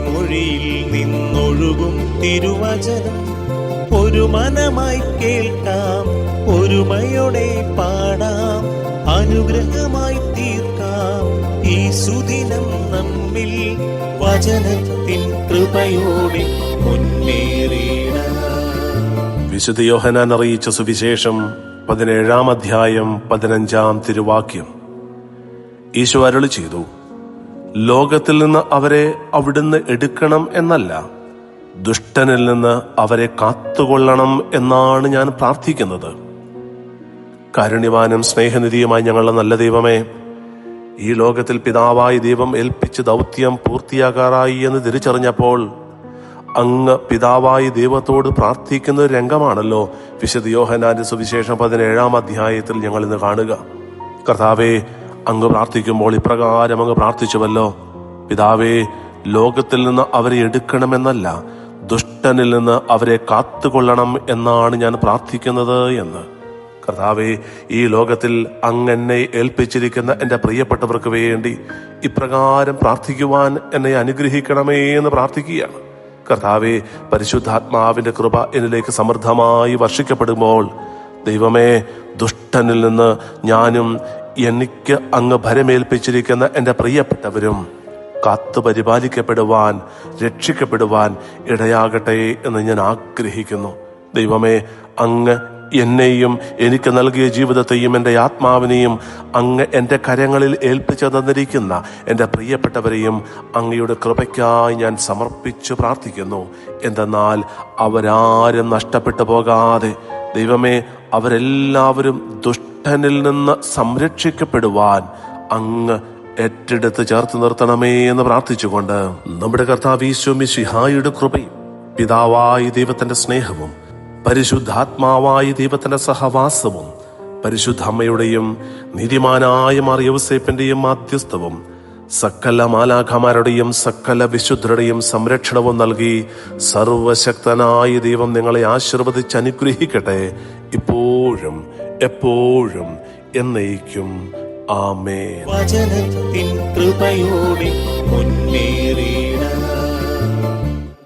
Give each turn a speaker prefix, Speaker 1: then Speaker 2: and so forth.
Speaker 1: മൊഴിയിൽ നിന്നൊഴുകും തിരുവചനം. ഒരു മനമായി കേൾക്കാം ഒരുമയോടെ പാടാം അനുഗ്രഹമായി തീർക്കാം. ഈ സുദിനം നമ്മിൽ വചനത്തിൻ കൃപയോടെ മുന്നേറിയിടാം
Speaker 2: വിശുദ്ധ യോഹനാൻ അറിയിച്ച സുവിശേഷം പതിനേഴാം അധ്യായം പതിനഞ്ചാം തിരുവാക്യം. ഈശോ അരുളി ചെയ്തു ലോകത്തിൽ നിന്ന് അവരെ അവിടുന്ന് എടുക്കണം എന്നല്ല. ദുഷ്ടനിൽ നിന്ന് അവരെ കാത്തുകൊള്ളണം എന്നാണ് ഞാൻ പ്രാർത്ഥിക്കുന്നത്. കാരുണ്യവാനും സ്നേഹനിധിയുമായി ഞങ്ങളുടെ നല്ല ദൈവമേ ഈ ലോകത്തിൽ പിതാവായി ദൈവം ഏൽപ്പിച്ച് ദൗത്യം പൂർത്തിയാകാറായി എന്ന് തിരിച്ചറിഞ്ഞപ്പോൾ അങ്ങ് പിതാവായി ദൈവത്തോട് പ്രാർത്ഥിക്കുന്ന ഒരു രംഗമാണല്ലോ. വിശുദ്ധ യോഹനാന്റെ സുവിശേഷം പതിനേഴാം അധ്യായത്തിൽ ഞങ്ങൾ ഇന്ന് കാണുക. കർത്താവെ അങ്ങ് പ്രാർത്ഥിക്കുമ്പോൾ ഇപ്രകാരം അങ്ങ് പ്രാർത്ഥിച്ചുവല്ലോ. പിതാവേ ലോകത്തിൽ നിന്ന് അവരെ എടുക്കണമെന്നല്ല ദുഷ്ടനിൽ നിന്ന് അവരെ കാത്തുകൊള്ളണം എന്നാണ് ഞാൻ പ്രാർത്ഥിക്കുന്നത് എന്ന്. കർത്താവെ ഈ ലോകത്തിൽ അങ്ങെന്നെ ഏൽപ്പിച്ചിരിക്കുന്ന എന്റെ പ്രിയപ്പെട്ടവർക്ക് വേണ്ടി ഇപ്രകാരം പ്രാർത്ഥിക്കുവാൻ എന്നെ അനുഗ്രഹിക്കണമേ എന്ന് പ്രാർത്ഥിക്കുകയാണ്. കർത്താവെ പരിശുദ്ധാത്മാവിന്റെ കൃപ എന്നിലേക്ക് സമൃദ്ധമായി വർഷിക്കപ്പെടുമ്പോൾ ദൈവമേ ദുഷ്ടനിൽ നിന്ന് ഞാനും എനിക്ക് അങ്ങ് ഭരമേൽപ്പിച്ചിരിക്കുന്ന എന്റെ പ്രിയപ്പെട്ടവരും കാത്തു പരിപാലിക്കപ്പെടുവാൻ രക്ഷിക്കപ്പെടുവാൻ ഇടയാകട്ടെ എന്ന് ഞാൻ ആഗ്രഹിക്കുന്നു. ദൈവമേ അങ്ങ് എന്നെയും എനിക്ക് നൽകിയ ജീവിതത്തെയും എന്റെ ആത്മാവിനെയും അങ്ങ് എന്റെ കരങ്ങളിൽ ഏൽപ്പിച്ചു തന്നിരിക്കുന്ന എന്റെ പ്രിയപ്പെട്ടവരെയും അങ്ങയുടെ കൃപയ്ക്കായി ഞാൻ സമർപ്പിച്ചു പ്രാർത്ഥിക്കുന്നു. എന്തെന്നാൽ അവരാരും നഷ്ടപ്പെട്ടു പോകാതെ ദൈവമേ അവരെല്ലാവരും ദുഷ്ടനിൽ നിന്ന് സംരക്ഷിക്കപ്പെടുവാൻ അങ്ങ് ഏറ്റെടുത്ത് ചേർത്ത് നിർത്തണമേ എന്ന് പ്രാർത്ഥിച്ചുകൊണ്ട് നമ്മുടെ കർത്താവ് ഈശോമിശിഹായുടെ കൃപയും പിതാവായ ദൈവത്തിന്റെ സ്നേഹവും പരിശുദ്ധാത്മാവായ ദൈവത്തിന്റെ സഹവാസവും പരിശുദ്ധ അമ്മയുടെയും നീതിമാനായ മാറിയവസേപ്പിന്റെയും മാധ്യസ്ഥവും സകല മാലാഖമാരുടെയും സകല വിശുദ്ധരുടെയും സംരക്ഷണവും നൽകി സർവശക്തനായ ദൈവം നിങ്ങളെ ആശീർവദിച്ച് അനുഗ്രഹിക്കട്ടെ ഇപ്പോഴും എപ്പോഴും എന്നേക്കും. ആമേ
Speaker 1: വചനത്തിൻ കൃപയോടെ മുന്നേറി